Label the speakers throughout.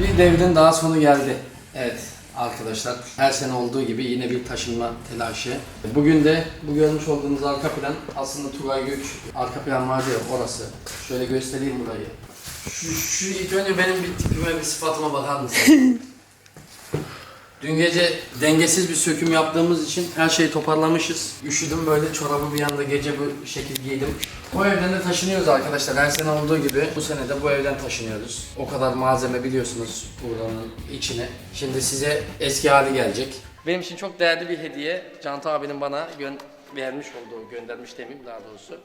Speaker 1: Bir devrin daha sonu geldi. Evet arkadaşlar her sene olduğu gibi yine bir taşınma telaşı. Bugün de bu görmüş olduğunuz arka plan aslında Tugay Gök arka plan vardı ya orası. Şöyle göstereyim burayı. Şu, şu ilk önce benim bir tipime bir sıfatıma bakar mısın? Dün gece dengesiz bir söküm yaptığımız için her şeyi toparlamışız. Üşüdüm böyle çorabı bir anda gece bu şekil giydim. Bu evden de taşınıyoruz arkadaşlar. Her sene olduğu gibi bu sene de bu evden taşınıyoruz. O kadar malzeme biliyorsunuz buranın içine. Şimdi size eski hali gelecek. Benim için çok değerli bir hediye. Canta abinin bana vermiş olduğu, göndermiş demeyeyim daha doğrusu.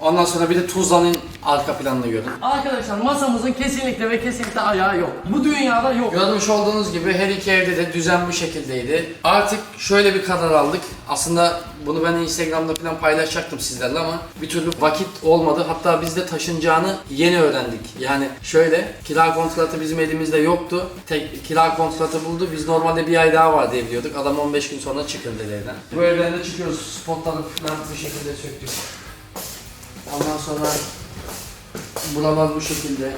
Speaker 1: Ondan sonra bir de Tuzla'nın arka planını görün. Arkadaşlar masamızın kesinlikle ve kesinlikle ayağı yok. Bu dünyada yok. Görmüş olduğunuz gibi her iki evde de düzen bu şekildeydi. Artık şöyle bir karar aldık. Aslında bunu ben Instagram'da falan paylaşacaktım sizlerle ama bir türlü vakit olmadı. Hatta biz de taşınacağını yeni öğrendik. Yani şöyle kira kontratı bizim elimizde yoktu. Tek kira kontratı buldu. Biz normalde bir ay daha var diye biliyorduk. Adam 15 gün sonra çıkın dedi evden. Bu evden de çıkıyoruz. Spotları falan bu şekilde söktük. Ondan sonra buralar bu şekilde.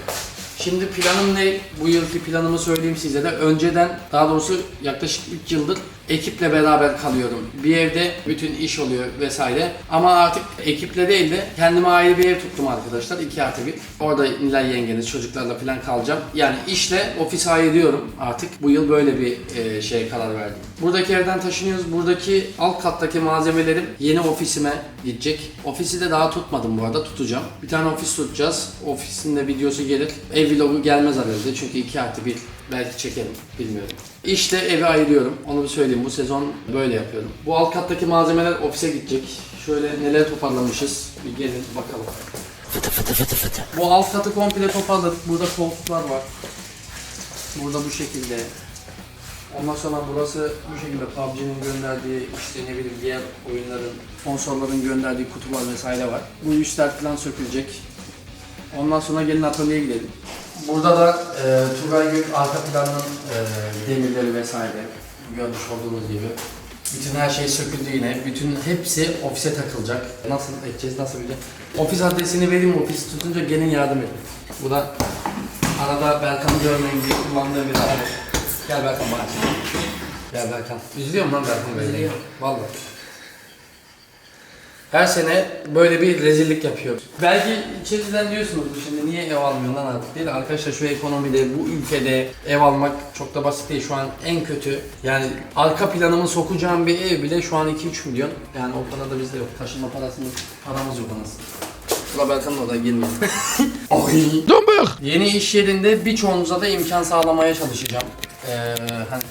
Speaker 1: Şimdi planım ne? Bu yılki planımı söyleyeyim size de. Önceden daha doğrusu yaklaşık 3 yıldır ekiple beraber kalıyorum. Bir evde bütün iş oluyor vesaire. Ama artık ekiple değil de kendime ayrı bir ev tuttum arkadaşlar. 2 artı 1. Orada Nilay yengeniz çocuklarla falan kalacağım. Yani işle ofis ayırıyorum artık. Bu yıl böyle bir e, şeye karar verdim. Buradaki evden taşınıyoruz. Buradaki alt kattaki malzemelerim yeni ofisime gidecek. Ofisi de daha tutmadım bu arada. Tutacağım. Bir tane ofis tutacağız. Ofisin de videosu gelir. Ev vlogu gelmez herhalde. Çünkü 2 artı 1 belki çekerim. Bilmiyorum. İşte evi ayırıyorum. Onu bir söyleyeyim. Bu sezon böyle yapıyorum. Bu alt kattaki malzemeler ofise gidecek. Şöyle neler toparlamışız. Bir gelin bakalım. Bu alt katı komple toparladık. Burada koltuklar var. Burada bu şekilde. Ondan sonra burası bu şekilde PUBG'nin gönderdiği işte ne bileyim diğer oyunların, sponsorların gönderdiği kutular vesaire var. Bu üstler falan sökülecek. Ondan sonra gelin atölyeye gidelim. Burada da e, Turgay Gök arka planının e, demirleri vesaire görmüş olduğunuz gibi. Bütün her şey söküldü yine. Bütün hepsi ofise takılacak. Nasıl edeceğiz, nasıl bir Ofis adresini vereyim, ofis tutunca gelin yardım edin. Bu da arada Berkan'ı görmeyin diye kullandığım bir araç. Gel Berkan bana. Gel Berkan. Üzülüyor mu lan Berkan böyle?
Speaker 2: Üzülüyor.
Speaker 1: Vallahi. Her sene böyle bir rezillik yapıyor. Belki içinizden diyorsunuz şimdi niye ev almıyorsun lan artık değil. Arkadaşlar şu ekonomide, bu ülkede ev almak çok da basit değil. Şu an en kötü yani arka planımı sokacağım bir ev bile şu an 2-3 milyon. Yani o para da bizde yok. Taşınma parasını, paramız yok anasını. Ula Berkan'ın orada girmiyor. Ay. Yeni iş yerinde birçoğunuza da imkan sağlamaya çalışacağım. Ee, hani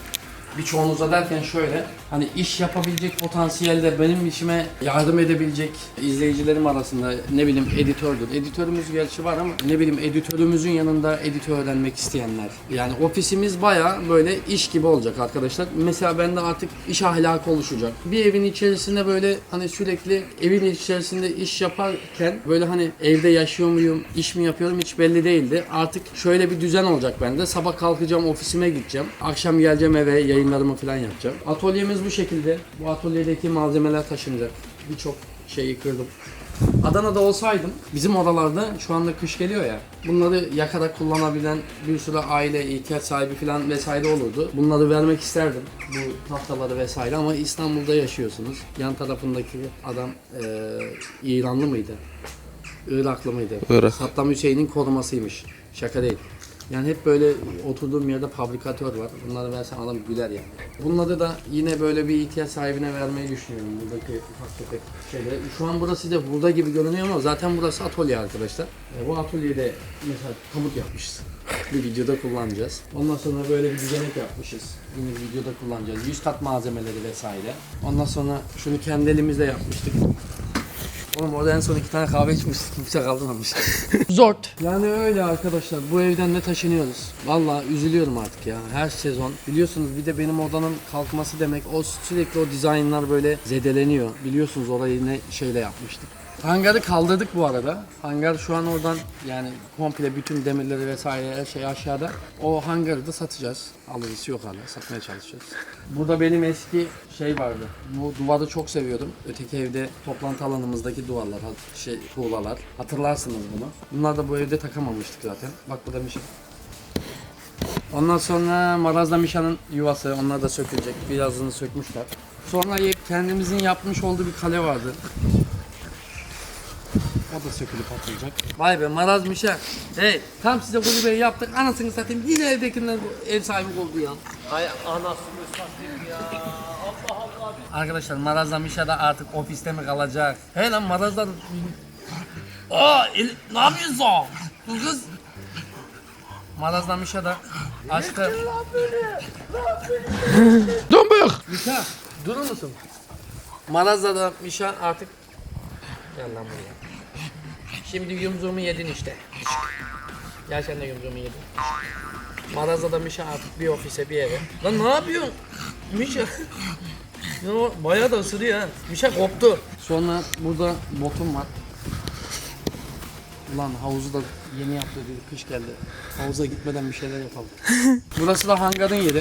Speaker 1: birçoğunuza derken şöyle hani iş yapabilecek potansiyelde benim işime yardım edebilecek izleyicilerim arasında ne bileyim editördür. Editörümüz gerçi var ama ne bileyim editörümüzün yanında editör öğrenmek isteyenler. Yani ofisimiz baya böyle iş gibi olacak arkadaşlar. Mesela bende artık iş ahlakı oluşacak. Bir evin içerisinde böyle hani sürekli evin içerisinde iş yaparken böyle hani evde yaşıyor muyum, iş mi yapıyorum hiç belli değildi. Artık şöyle bir düzen olacak bende. Sabah kalkacağım ofisime gideceğim. Akşam geleceğim eve yayınlarımı falan yapacağım. Atölyemiz bu şekilde. Bu atölyedeki malzemeler taşınacak. Birçok şeyi kırdım. Adana'da olsaydım bizim oralarda şu anda kış geliyor ya bunları yakarak kullanabilen bir sürü aile ihtiyaç sahibi falan vesaire olurdu. Bunları vermek isterdim bu tahtaları vesaire ama İstanbul'da yaşıyorsunuz. Yan tarafındaki adam eee İranlı mıydı? Iraklı mıydı?
Speaker 3: Irak.
Speaker 1: Saddam Hüseyin'in korumasıymış. Şaka değil. Yani hep böyle oturduğum yerde fabrikatör var. Bunları versen adam güler yani. Bunları da yine böyle bir ihtiyaç sahibine vermeyi düşünüyorum. Buradaki ufak tefek şeyleri. Şu an burası da burada gibi görünüyor ama zaten burası atölye arkadaşlar. E, bu atölyede mesela tabut yapmışız. Bir videoda kullanacağız. Ondan sonra böyle bir düzenek yapmışız. Yine videoda kullanacağız. 100 kat malzemeleri vesaire. Ondan sonra şunu kendi elimizle yapmıştık. Oğlum orada en son iki tane kahve içmiştik. Kimse kaldırmamış. Zort. Yani öyle arkadaşlar. Bu evden de taşınıyoruz. Vallahi üzülüyorum artık ya. Her sezon. Biliyorsunuz bir de benim odanın kalkması demek o sürekli o dizaynlar böyle zedeleniyor. Biliyorsunuz orayı ne şeyle yapmıştık. Hangarı kaldırdık bu arada. Hangar şu an oradan yani komple bütün demirleri vesaire her şey aşağıda. O hangarı da satacağız. Alıcısı yok hala. Satmaya çalışacağız. Burada benim eski şey vardı. Bu duvarı çok seviyordum. Öteki evde toplantı alanımızdaki duvarlar, şey tuğlalar. Hatırlarsınız bunu. Bunlar da bu evde takamamıştık zaten. Bak burada bir şey. Ondan sonra Maraz'la Mişa'nın yuvası. Onlar da sökülecek. Birazını sökmüşler. Sonra kendimizin yapmış olduğu bir kale vardı. O da sökülüp atılacak. Vay be Maraz Mişa. Hey tam size kulübeyi yaptık. Anasını satayım. Yine evdekinden bu ev sahibi oldu ya.
Speaker 2: Hay anasını satayım ya. Allah Allah.
Speaker 1: Arkadaşlar Maraz'la Mişa da artık ofiste mi kalacak? He lan Maraz'la... Aa el- ne yapıyorsun? Dur kız. Maraz'la Mişa da açtı.
Speaker 3: Dombuk.
Speaker 1: Mişa durur musun? Maraz'la da Mişa artık... Gel lan buraya. Şimdi yumruğumu yedin işte. Gel sen de yumruğumu yedin. Maraz'la da Mişa artık bir ofise bir eve. Lan ne yapıyorsun? Mişa. Ya bayağı da ısırıyor ha. Mişa koptu. Sonra burada botum var. Ulan havuzu da yeni yaptı dedi. Kış geldi. Havuza gitmeden bir şeyler yapalım. Burası da hangarın yeri.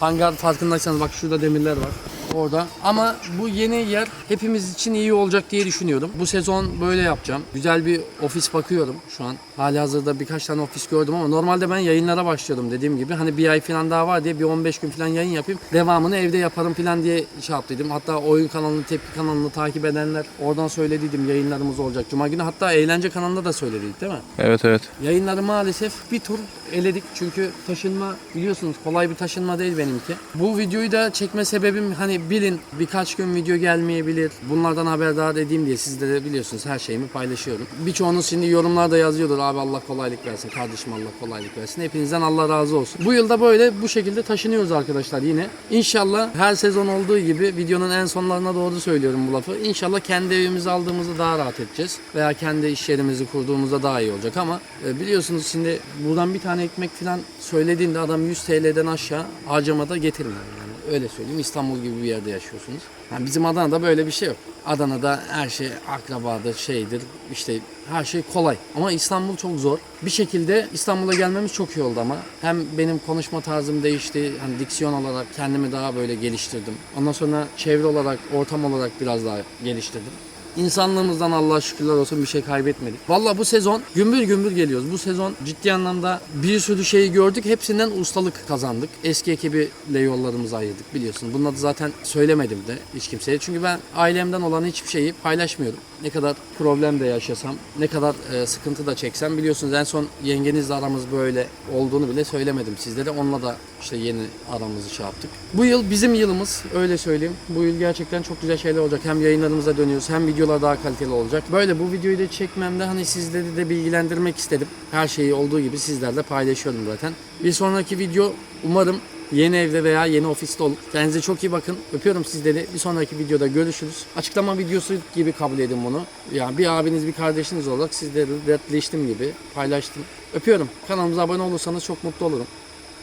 Speaker 1: Hangar farkındaysanız bak şurada demirler var. Orada. Ama bu yeni yer hepimiz için iyi olacak diye düşünüyorum. Bu sezon böyle yapacağım. Güzel bir ofis bakıyorum şu an. Hali hazırda birkaç tane ofis gördüm ama normalde ben yayınlara başlıyordum dediğim gibi. Hani bir ay falan daha var diye bir 15 gün falan yayın yapayım. Devamını evde yaparım falan diye şey yaptıydım. Hatta oyun kanalını, tepki kanalını takip edenler oradan söylediydim yayınlarımız olacak. Cuma günü hatta eğlence kanalında da söyledik değil mi?
Speaker 3: Evet evet.
Speaker 1: Yayınları maalesef bir tur eledik çünkü taşınma biliyorsunuz kolay bir taşınma değil benimki. Bu videoyu da çekme sebebim hani bilin birkaç gün video gelmeyebilir. Bunlardan haberdar edeyim diye siz de biliyorsunuz her şeyimi paylaşıyorum. Birçoğunuz şimdi yorumlarda yazıyordur abi Allah kolaylık versin kardeşim Allah kolaylık versin. Hepinizden Allah razı olsun. Bu yılda böyle bu şekilde taşınıyoruz arkadaşlar yine. İnşallah her sezon olduğu gibi videonun en sonlarına doğru söylüyorum bu lafı. İnşallah kendi evimizi aldığımızda daha rahat edeceğiz. Veya kendi iş yerimizi kurduğumuzda daha iyi olacak ama e, biliyorsunuz şimdi buradan bir tane ekmek falan söylediğinde adam 100 TL'den aşağı harcamada getirmiyor yani. Öyle söyleyeyim İstanbul gibi bir yerde yaşıyorsunuz. Yani bizim Adana'da böyle bir şey yok. Adana'da her şey akrabadır, şeydir, işte her şey kolay. Ama İstanbul çok zor. Bir şekilde İstanbul'a gelmemiz çok iyi oldu ama. Hem benim konuşma tarzım değişti, hani diksiyon olarak kendimi daha böyle geliştirdim. Ondan sonra çevre olarak, ortam olarak biraz daha geliştirdim. İnsanlığımızdan Allah'a şükürler olsun bir şey kaybetmedik. Valla bu sezon gümbür gümbür geliyoruz. Bu sezon ciddi anlamda bir sürü şeyi gördük. Hepsinden ustalık kazandık. Eski ekibiyle yollarımızı ayırdık biliyorsun. Bunları da zaten söylemedim de hiç kimseye. Çünkü ben ailemden olan hiçbir şeyi paylaşmıyorum. Ne kadar problem de yaşasam, ne kadar e, sıkıntı da çeksem biliyorsunuz en son yengenizle aramız böyle olduğunu bile söylemedim sizlere. Onunla da işte yeni aramızı şey yaptık. Bu yıl bizim yılımız öyle söyleyeyim. Bu yıl gerçekten çok güzel şeyler olacak. Hem yayınlarımıza dönüyoruz hem videolar daha kaliteli olacak. Böyle bu videoyu da çekmemde hani sizleri de bilgilendirmek istedim. Her şeyi olduğu gibi sizlerle paylaşıyorum zaten. Bir sonraki video umarım yeni evde veya yeni ofiste olur. Kendinize çok iyi bakın. Öpüyorum sizleri. Bir sonraki videoda görüşürüz. Açıklama videosu gibi kabul edin bunu. Yani bir abiniz bir kardeşiniz olarak sizleri dertleştim gibi paylaştım. Öpüyorum. Kanalımıza abone olursanız çok mutlu olurum.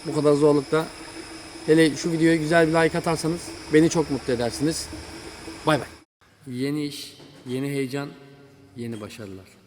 Speaker 1: Bu kadar zorlukta. Hele şu videoya güzel bir like atarsanız beni çok mutlu edersiniz. Bay bay. Yeni iş, yeni heyecan, yeni başarılar.